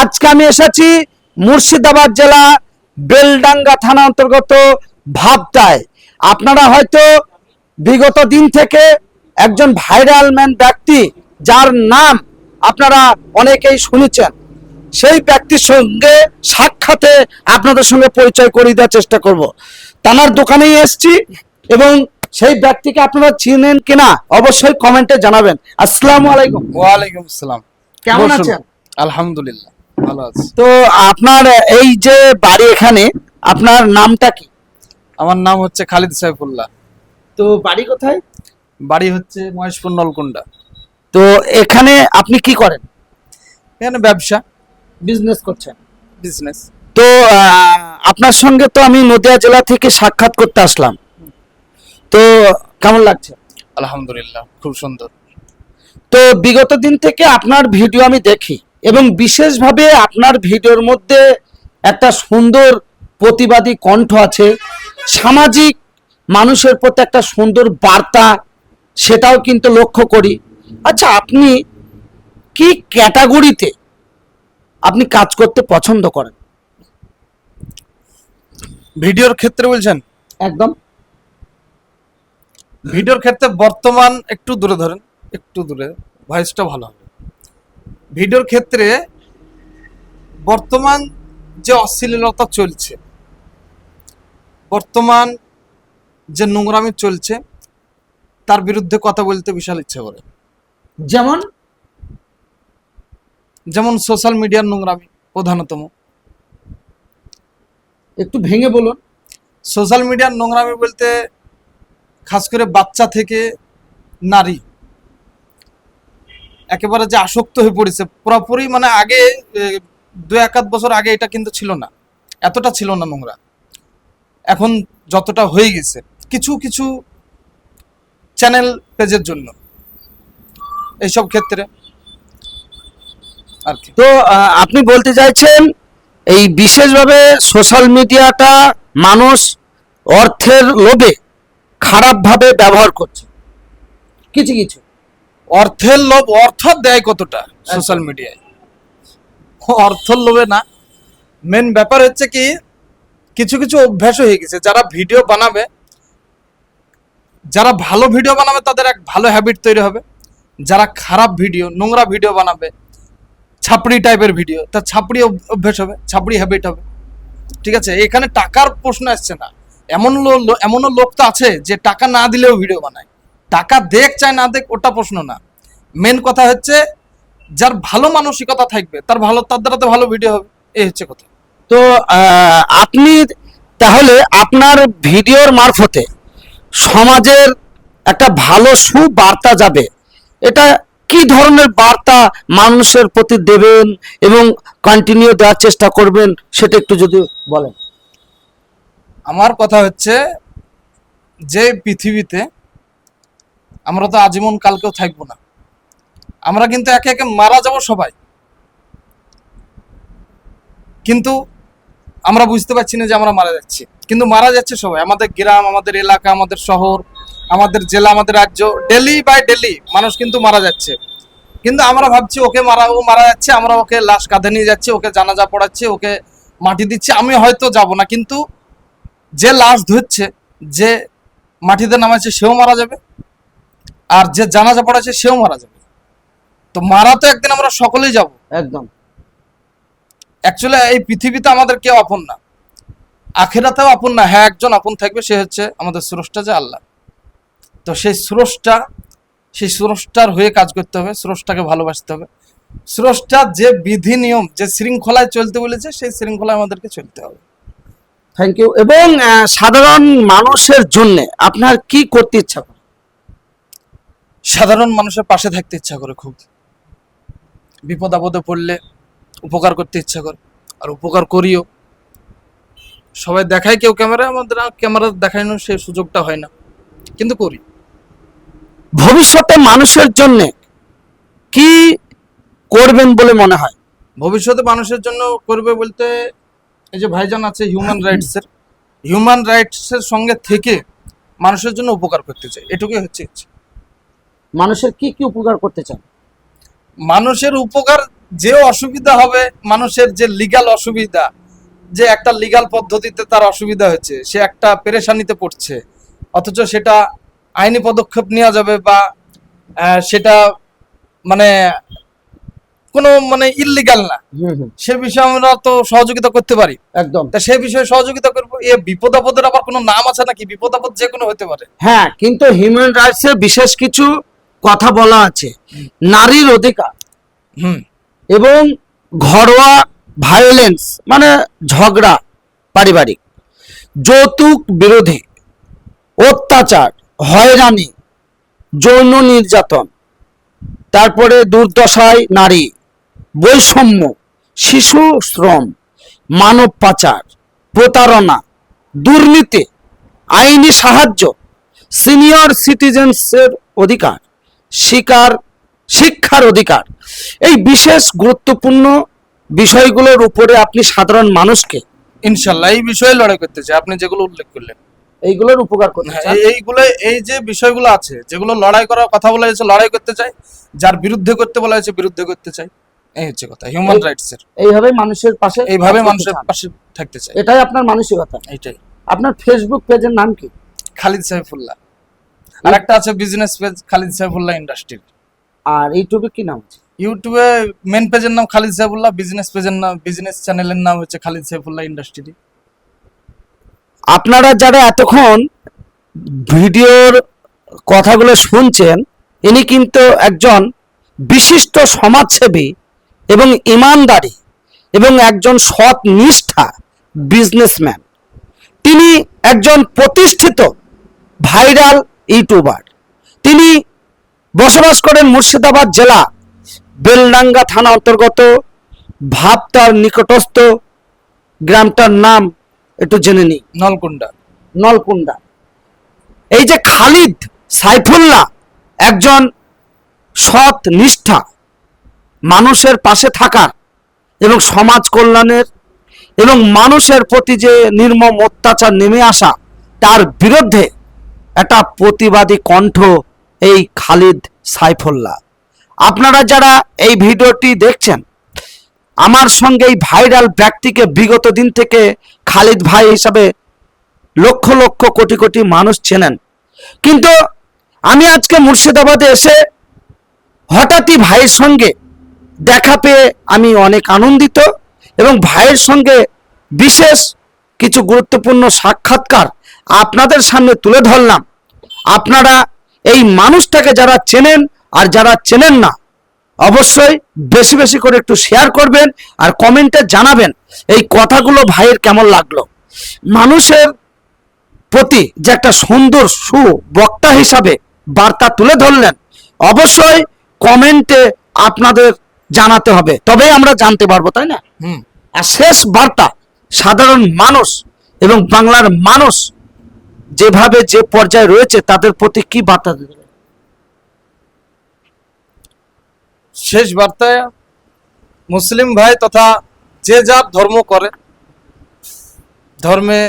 আজকে আমি এসেছি মুর্শিদাবাদ জেলা বেলডাঙ্গা থানা অন্তর্গত ভাবটায়। আপনারা হয়তো বিগত দিন থেকে একজন ভাইরাল ম্যান ব্যক্তি যার নাম আপনারা অনেকেই শুনেছেন। সেই ব্যক্তির সঙ্গে সাক্ষাতে আপনাদের সঙ্গে পরিচয় করিয়ে দেওয়ার চেষ্টা করব। তানার দোকানেই এসছি এবং সেই ব্যক্তিকে আপনারা চিনেন কিনা অবশ্যই কমেন্টে জানাবেন। আসসালামু আলাইকুম। ওয়ালাইকুম আসসালাম। কেমন আছেন? আলহামদুলিল্লাহ। ভালো আছি। তো আপনার এই যে বাড়ি এখানে আপনার নামটা কি? আমার নাম হচ্ছে খালিদ সাইফুল্লাহ। তো বাড়ি কোথায়? বাড়ি হচ্ছে মহেশপুর নলকুন্ডা তো এখানে আপনি কি করেন? এখানে ব্যবসা। বিজনেস করছেন? বিজনেস তো আপনার সঙ্গে তো আমি নদিয়া জেলা থেকে সাক্ষাৎ করতে আসলাম। তো কেমন লাগছে? আলহামদুলিল্লাহ খুব সুন্দর। তো বিগত দিন থেকে আপনার ভিডিও আমি দেখি। এবং বিশেষভাবে আপনার ভিডিওর মধ্যে একটা সুন্দর প্রতিবাদী কণ্ঠ আছে। সামাজিক মানুষের প্রতি একটা সুন্দর বার্তা সেটাও কিন্তু লক্ষ্য করি। আচ্ছা আপনি কি ক্যাটাগরিতে আপনি কাজ করতে পছন্দ করেন? ভিডিওর ক্ষেত্রে বলছেন? একদম। ভিডিওর ক্ষেত্রে বর্তমান একটু দূরে ধরেন একটু দূরে ভয়েসটা ভালো হবে। ভিডিওর ক্ষেত্রে বর্তমান যে অশ্লীলতা চলছে বর্তমান যে নোংরামি চলছে তার বিরুদ্ধে কথা বলতে বিশাল ইচ্ছা করে। যেমন? যেমন সোশ্যাল মিডিয়ার নোংরামি প্রধানতম। একটু ভেঙে বলুন। সোশ্যাল মিডিয়ার নোংরামি বলতে খাস করে বাচ্চা থেকে নারী। একেবারে যে আসক্ত হয়ে পড়েছে, পুরোপুরি মানে আগে দু এক আধ বছর আগে এটা কিন্তু ছিল না। এতটা ছিল না নোংরা। এখন যতটা হয়ে গেছে, কিছু কিছু চ্যানেল পেজের জন্য। এইসব ক্ষেত্রে আর তো আপনি বলতে চাইছেন, এই বিশেষভাবে সোশ্যাল মিডিয়াটা মানুষ অর্থের লোভে খারাপভাবে ব্যবহার করছে। কিছু কিছু। অর্থের লোভ অর্থ দেয় কতটা সোশ্যাল মিডিয়ায় অর্থের লোভে না। মেন ব্যাপার হচ্ছে কি কিছু কিছু অভ্যাস হয়ে গেছে। যারা ভিডিও বানাবে যারা ভালো ভিডিও বানাবে তাদের এক ভালো হ্যাবিট তৈরি হবে। যারা খারাপ ভিডিও নোংরা ভিডিও বানাবে ছাপড়ি টাইপের ভিডিও তার ছাপড়ি অভ- অভ্যাস হবে ছাপড়ি হ্যাবিট হবে। ঠিক আছে? এখানে টাকার প্রশ্ন আসছে না। এমন এমনও লোক তো আছে যে টাকা না দিলেও ভিডিও বানায়। টাকা দেখ চায় না দেখ ওটা প্রশ্ন না। মেন কথা হচ্ছে যার ভালো মানসিকতা থাকবে তার ভালো তার দ্বারা তো ভালো ভিডিও হবে এই হচ্ছে কথা। তো আপনি তাহলে আপনার ভিডিওর মারফতে সমাজের একটা ভালো সুবার্তা যাবে। এটা কি ধরনের বার্তা মানুষের প্রতি দেবেন এবং কন্টিনিউ দেওয়ার চেষ্টা করবেন সেটা একটু যদি বলেন। আমার কথা হচ্ছে যে পৃথিবীতে আমরা তো আজীবন কালকেও থাকব না। আমরা কিন্তু একে একে মারা যাব সবাই। কিন্তু আমরা বুঝতে পারছি না যে আমরা মারা যাচ্ছি। কিন্তু মারা যাচ্ছে সবাই। আমাদের গ্রাম, আমাদের এলাকা, আমাদের শহর, আমাদের জেলা, আমাদের রাজ্য, ডেলি বাই ডেলি মানুষ কিন্তু মারা যাচ্ছে। কিন্তু আমরা ভাবছি ওকে মারা, ও মারা যাচ্ছে, আমরা ওকে লাশ কাঁধে নিয়ে যাচ্ছি, ওকে জানাজা পড়াচ্ছি, ওকে মাটি দিচ্ছি, আমি হয়তো যাব না। কিন্তু যে লাশ ধরছে, যে মাটিতে নামাচ্ছে, সেও মারা যাবে। আর যে জানাজা পড়াচ্ছে সেও মারা যাবে। তো মারা তো একদিন আমরা সকলেই যাব। একদম। অ্যাকচুয়ালি এই পৃথিবীতে আমাদের কেউ আপন না। আখেরাতেও আপন না। হ্যাঁ একজন আপন থাকবে সে হচ্ছে আমাদের স্রষ্টা যে আল্লাহ। তো সেই স্রষ্টা সেই স্রষ্টার হয়ে কাজ করতে হবে স্রষ্টাকে ভালোবাসতে হবে। স্রষ্টা যে বিধি নিয়ম যে শৃঙ্খলায় চলতে বলেছে সেই শৃঙ্খলায় আমাদেরকে চলতে হবে। থ্যাংক ইউ এবং সাধারণ মানুষের জন্য আপনার কি করতে ইচ্ছা সাধারণ মানুষের পাশে থাকতে ইচ্ছা করে খুব। বিপদ আপদে পড়লে উপকার করতে ইচ্ছা করে। আর উপকার করিও। সবাই দেখায় কেউ ক্যামেরা আমাদের ক্যামেরা দেখানোর সেই সুযোগটা হয় না। কিন্তু করি। ভবিষ্যতে মানুষের জন্য কি করবেন বলে মনে হয়? ভবিষ্যতে মানুষের জন্য করবে বলতে এই যে ভাইজান আছে হিউম্যান রাইটসের হিউম্যান রাইটসের সঙ্গে থেকে মানুষের জন্য উপকার করতে চাই। এটুকুই হচ্ছে ইচ্ছে। মানুষের কি কি উপকার করতে চান? মানুষের উপকার যে অসুবিধা হবে মানুষের যে লিগাল অসুবিধা যে একটা লিগাল পদ্ধতিতে তার অসুবিধা হয়েছে সে একটা পেরেশানিতে পড়ছে অথচ সেটা আইনি পদক্ষেপ নেওয়া যাবে বা সেটা মানে কোনো মানে ইললিগাল না। সে বিষয়ে আমরা তো সহযোগিতা করতে পারি। একদম। তা সে বিষয়ে সহযোগিতা করব এ বিপদ আপদের আবার কোনো নাম আছে নাকি? বিপদ আপদ যে কোনো হতে পারে। হ্যাঁ কিন্তু হিউম্যান রাইটস এর বিশেষ কিছু কথা বলা আছে। নারীর অধিকার হুম। এবং ঘরোয়া ভায়োলেন্স মানে ঝগড়া পারিবারিক যৌতুক বিরোধী অত্যাচার হয়রানি যৌন নির্যাতন তারপরে দুর্দশায় নারী বৈষম্য শিশু শ্রম মানব পাচার প্রতারণা দুর্নীতি আইনি সাহায্য সিনিয়র সিটিজেন্সের অধিকার। শিকার শিক্ষার অধিকার। এই বিশেষ গুরুত্বপূর্ণ বিষয়গুলোর উপরে আপনি সাধারণ মানুষকে ইনশাল্লাহ এই বিষয়ে লড়াই করতে চাই। আপনি যেগুলো উল্লেখ করলেন। এইগুলোর উপকার করতে হ্যাঁ, চান। এই- এইগুলো এই যে বিষয়গুলো আছে যেগুলো লড়াই করার কথা বলা হয়েছে লড়াই করতে চাই। যার বিরুদ্ধে করতে বলা হয়েছে বিরুদ্ধে করতে চাই। এই হচ্ছে কথা হিউম্যান রাইটস এর এইভাবে মানুষের পাশে এইভাবে মানুষের পাশে থাকতে চাই। এটাই আপনার মানসিকতা। এইটাই। আপনার ফেসবুক পেজের নাম কি? খালিদ সাইফুল্লাহ আর একটা আছে business page Khalid Saifullah industry আর ইউটিউবে কি নাম আছে ইউটিউবে মেন পেজের নাম খালিদ সাইফুল্লাহ বিজনেস পেজের নাম বিজনেস চ্যানেলের নাম হচ্ছে খালিদ সাইফুল্লাহ ইন্ডাস্ট্রি আপনারা যারা এতক্ষণ ভিডিওর কথাগুলো শুনছেন ইনি কিন্তু একজন বিশিষ্ট সমাজসেবী এবং ইমানদারি এবং একজন সৎ নিষ্ঠা বিজনেসম্যান তিনি একজন প্রতিষ্ঠিত ভাইরাল ইউটিউবার। তিনি বসবাস করেন মুর্শিদাবাদ জেলা বেলডাঙ্গা থানা অন্তর্গত ভাবতার নিকটস্থ গ্রামটার নাম একটু জেনে নিই। নলকুন্ডা নলকুন্ডা এই যে খালিদ সাইফুল্লাহ একজন সৎ নিষ্ঠা মানুষের পাশে থাকার এবং সমাজ কল্যাণের এবং মানুষের প্রতি যে নির্মম অত্যাচার নেমে আসা তার বিরুদ্ধে একটা প্রতিবাদী কণ্ঠ এই খালিদ সাইফুল্লাহ। আপনারা যারা এই ভিডিওটি দেখছেন, আমার সঙ্গে এই ভাইরাল ব্যক্তিকে বিগত দিন থেকে খালিদ ভাই হিসাবে লক্ষ লক্ষ কোটি কোটি মানুষ চেনেন। কিন্তু আমি আজকে মুর্শিদাবাদে এসে হঠাৎই ভাইয়ের সঙ্গে দেখা পেয়ে আমি অনেক আনন্দিত এবং ভাইয়ের সঙ্গে বিশেষ কিছু গুরুত্বপূর্ণ সাক্ষাৎকার আপনাদের সামনে তুলে ধরলাম। আপনারা এই মানুষটাকে যারা চেনেন আর যারা চেনেন না অবশ্যই বেশি বেশি করে একটু শেয়ার করবেন আর কমেন্টে জানাবেন এই কথাগুলো ভাইয়ের কেমন লাগল। মানুষের প্রতি যে একটা সুন্দর সু বক্তা হিসাবে বার্তা তুলে ধরলেন অবশ্যই কমেন্টে আপনাদের জানাতে হবে। তবেই আমরা জানতে পারব তাই না? হুম। আর শেষ বার্তা সাধারণ মানুষ এবং বাংলার মানুষ যেভাবে যে পর্যায়ে রয়েছে, তাদের প্রতি কি বার্তা দেবে শেষ বার্তায়, মুসলিম ভাই তথা যে যার ধর্ম করে, ধর্মে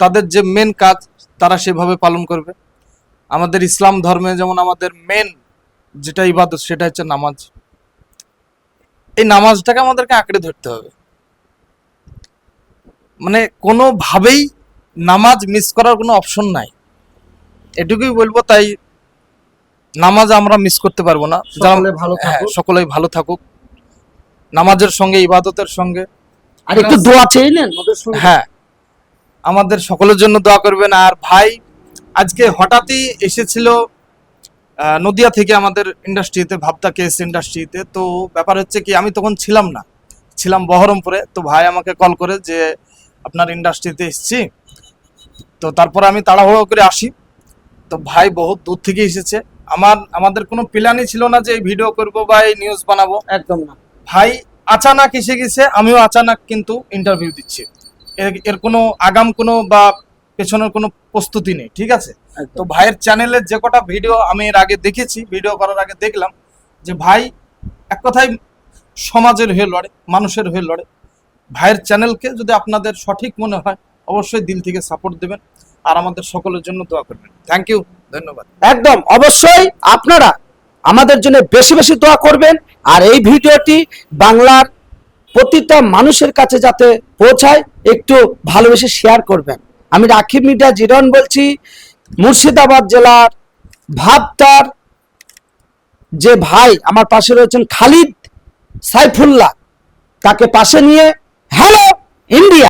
তাদের যে মেন কাজ, তারা সেভাবে পালন করবে। আমাদের ইসলাম ধর্মে যেমন আমাদের মেন যেটা ইবাদত, সেটা হচ্ছে নামাজ। এই নামাজটাকে আমাদেরকে আঁকড়ে ধরতে হবে। মানে কোনোভাবেই নামাজ মিস করার কোনো অপশন নাই। এটুকুই বলব তাই নামাজ আমরা মিস করতে পারব না। যারা- ভালো হ্যাঁ, সকলেই ভালো থাকুক। নামাজের সঙ্গে ইবাদতের সঙ্গে। আর একটু দোয়া চেয়ে নেন হ্যাঁ আমাদের সকলের জন্য দোয়া করবেন। আর ভাই আজকে হঠাৎই এসেছিল নদিয়া থেকে আমাদের ইন্ডাস্ট্রিতে ভাবতা কেস ইন্ডাস্ট্রিতে। তো ব্যাপার হচ্ছে কি আমি তখন ছিলাম না। ছিলাম বহরমপুরে। তো ভাই আমাকে কল করে যে আপনার ইন্ডাস্ট্রিতে এসেছি। তো তারপর আমি তাড়াহুড়ো করে আসি। তো ভাই বহুত দূর থেকে এসেছে। আমার আমাদের কোনো প্ল্যানই ছিল না যে এই ভিডিও করব বা এই নিউজ বানাবো। একদম না। ভাই আচানক এসে গেছে আমিও আচানক কিন্তু ইন্টারভিউ দিচ্ছি। এর এর কোনো আগাম কোনো বা পেছনের কোনো প্রস্তুতি নেই ঠিক আছে? তো ভাইয়ের চ্যানেলের যে কটা ভিডিও আমি এর আগে দেখেছি ভিডিও করার আগে দেখলাম যে ভাই এক কথায় সমাজের হয়ে লড়ে মানুষের হয়ে লড়ে। ভাইয়ের চ্যানেলকে যদি আপনাদের সঠিক মনে হয় অবশ্যই দিল থেকে সাপোর্ট দেবেন আর আমাদের সকলের জন্য দোয়া করবেন। থ্যাংক ইউ ধন্যবাদ। একদম, অবশ্যই আপনারা আমাদের জন্য বেশি বেশি দোয়া করবেন আর এই ভিডিওটি বাংলার প্রতিটা মানুষের কাছে যাতে পৌঁছায়, একটু ভালোবেসে শেয়ার করবেন। আমি রাখিব মিডিয়া জিরন বলছি, মুর্শিদাবাদ জেলার ভাবতার যে ভাই আমার পাশে রয়েছেন খালিদ সাইফুল্লাহ, তাকে পাশে নিয়ে হ্যালো ইন্ডিয়া